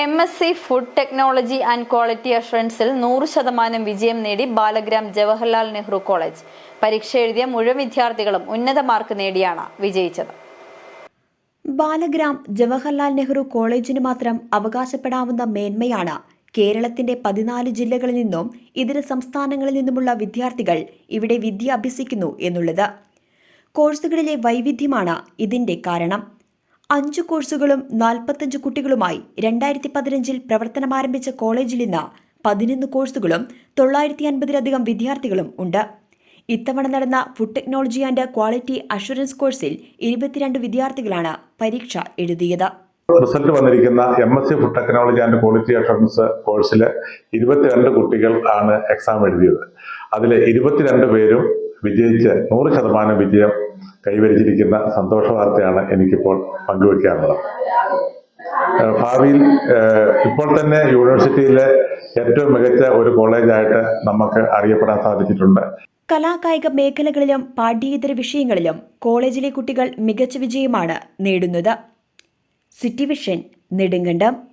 M S C food technology and quality അഷുറൻസിൽ നൂറ് ശതമാനം വിജയം നേടി ബാലഗ്രാം ജവഹർലാൽ നെഹ്റു കോളേജ്. പരീക്ഷ എഴുതിയ മുഴുവൻ വിദ്യാർത്ഥികളും ഉന്നത മാർക്ക് നേടിയാണ് വിജയിച്ചത്. ബാലഗ്രാം ജവഹർലാൽ നെഹ്റു കോളേജിന് മാത്രം അവകാശപ്പെടാവുന്ന മേന്മയാണ് കേരളത്തിന്റെ പതിനാല് ജില്ലകളിൽ നിന്നും ഇതര സംസ്ഥാനങ്ങളിൽ നിന്നുമുള്ള വിദ്യാർത്ഥികൾ ഇവിടെ വിദ്യ അഭ്യസിക്കുന്നു എന്നുള്ളത്. കോഴ്സുകളിലെ വൈവിധ്യമാണ് ഇതിന്റെ കാരണം. അഞ്ചു കോഴ്സുകളും നാൽപ്പത്തഞ്ച് കുട്ടികളുമായി രണ്ടായിരത്തി പതിനഞ്ചിൽ പ്രവർത്തനമാരംഭിച്ച കോളേജിൽ ഇന്ന് പതിനൊന്ന് കോഴ്സുകളും തൊള്ളായിരത്തി അൻപതിലധികം വിദ്യാർത്ഥികളും ഉണ്ട്. ഇത്തവണ നടന്ന food technology and quality assurance കോഴ്സിൽ ഇരുപത്തിരണ്ട് വിദ്യാർത്ഥികളാണ് പരീക്ഷ എഴുതിയത്. റിസൾട്ട് വന്നിരിക്കുന്ന M S C food technology and quality assurance കോഴ്സിൽ ഇരുപത്തിരണ്ട് കുട്ടികൾ ആണ് എക്സാം എഴുതിയത്. അതിലെ ഇരുപത്തിരണ്ട് പേരും വിജയിച്ച് നൂറ് ശതമാനം വിജയം കൈവരിച്ചിരിക്കുന്ന സന്തോഷ വാർത്തയാണ് എനിക്കിപ്പോൾ പങ്കുവയ്ക്കാനുള്ളത് ഏഹ് ഭാവിയിൽ ഇപ്പോൾ തന്നെ യൂണിവേഴ്സിറ്റിയിലെ ഏറ്റവും മികച്ച ഒരു കോളേജായിട്ട് നമുക്ക് അറിയപ്പെടാൻ സാധിച്ചിട്ടുണ്ട്. കലാകായിക മേഖലകളിലും പാഠ്യേതര വിഷയങ്ങളിലും കോളേജിലെ കുട്ടികൾ മികച്ച വിജയമാണ് നേടുന്നത്. City vision Nedumkandam.